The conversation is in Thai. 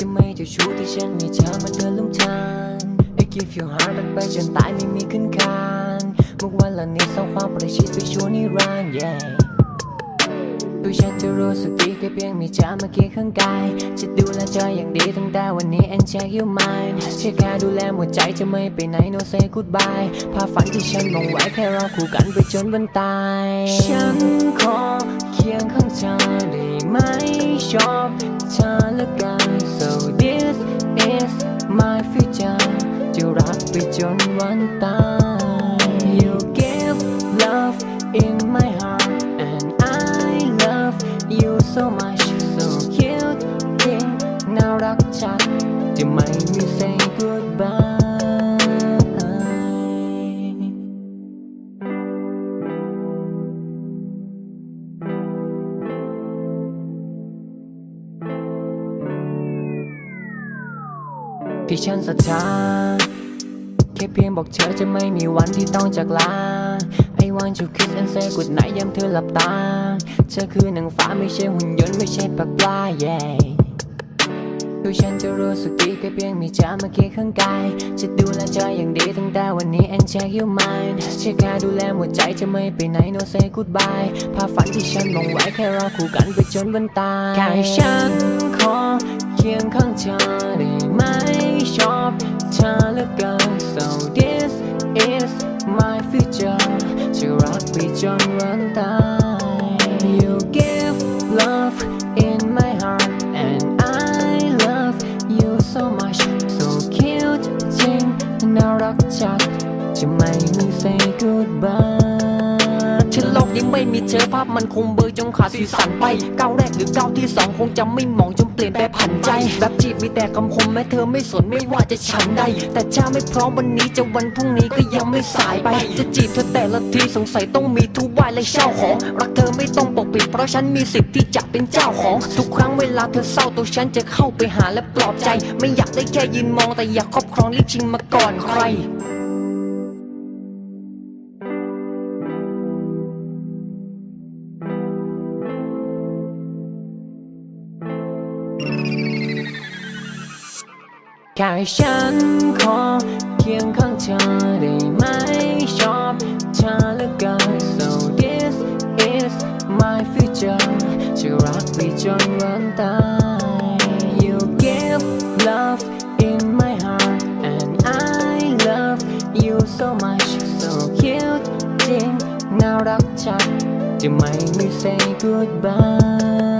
จะไม่จ้าชู้ที่ฉันมีเธอมาเดินลุ่มทาง I give you heart รักไปจนตายไม่มีขึ้นคานมุกวันละนิดสร้างความประชิดไปชั่วนิรันดร์ yeah ตัวฉันจะรู้สึกดีแค่เพียงมีเธอมาเคียงข้างกาย จะดูแลเธออย่างดีตั้งแต่วันนี้ and check your mind เชื่อแค่ดูแลหัวใจจะไม่ไปไหน no say goodbye ภาพฝันที่ฉันมองไว้แค่รอคู่กันไปจนวันตาย ฉันขอเคียง my future จะรักไปจนวันตาย you give love in my heart and I love you so much so cute จริงน่ารักจัดจะไม่มี say goodbye ที่ฉันศรัทธาแค่เพียงบอกเธอจะไม่มีวันที่ต้องจากลา I want to kiss and say good night ยามเธอหลับตา เธอคือนางฟ้าไม่ใช่หุ่นยนต์ไม่ใช่ปลาปลา yeah ตัวฉันจะรู้สึกดีแค่เพียงมีเธอมาเคียงข้างกาย จะดูแลเธออย่างดีตั้งแต่วันนี้ and check your mind เชื่อแค่ดูแลหัวใจจะไม่ไปไหน no say goodbye ภาพฝันที่ฉันมองไว้แค่รอคู่กันไปจนวันตายแค่ฉันขอเคียงข้างเธอได้ไหม ธอเหลือเกิน so this is my future จะรักไปจนวันตาย you give love in my heart and I love you so much so cute จริงน่ารักจัดจะไม่มี say goodbye ที่โลกนี้ไม่มีเธอภาพมันคงเบลอจงขาดสีสันไปก้าวแรกหรือก้าวที่สองคงจะไม่มองจนเปลี่ยนแปรผันใจแบบจีบมีแต่คำคมแม้เธอไม่สนไม่ว่าจะฉันใดแต่ถ้าไม่พร้อมวันนี้จะวันพรุ่งนี้ก็ยังไม่สายไป จะจีบเธอแต่ละทีสงสัยต้องมีทุกวายและเช่าของ รักเธอไม่ต้องปกปิด เพราะฉันมีสิทธิ์ที่จะเป็นเจ้าของ ทุกครั้งเวลาเธอเศร้าตัวฉันจะเข้าไปหาและปลอบใจ ไม่อยากได้แค่ยืนมองแต่อยากครอบครองรีบชิงมาก่อนใคร แค่ฉันขอเคียงข้างเธอได้ไหมชอบเธอเหลือเกิน so this is my future จะรักไปจนวันตาย you give love in my heart and I love you so much so cute จริงน่ารักจัดจะไม่มี say goodbye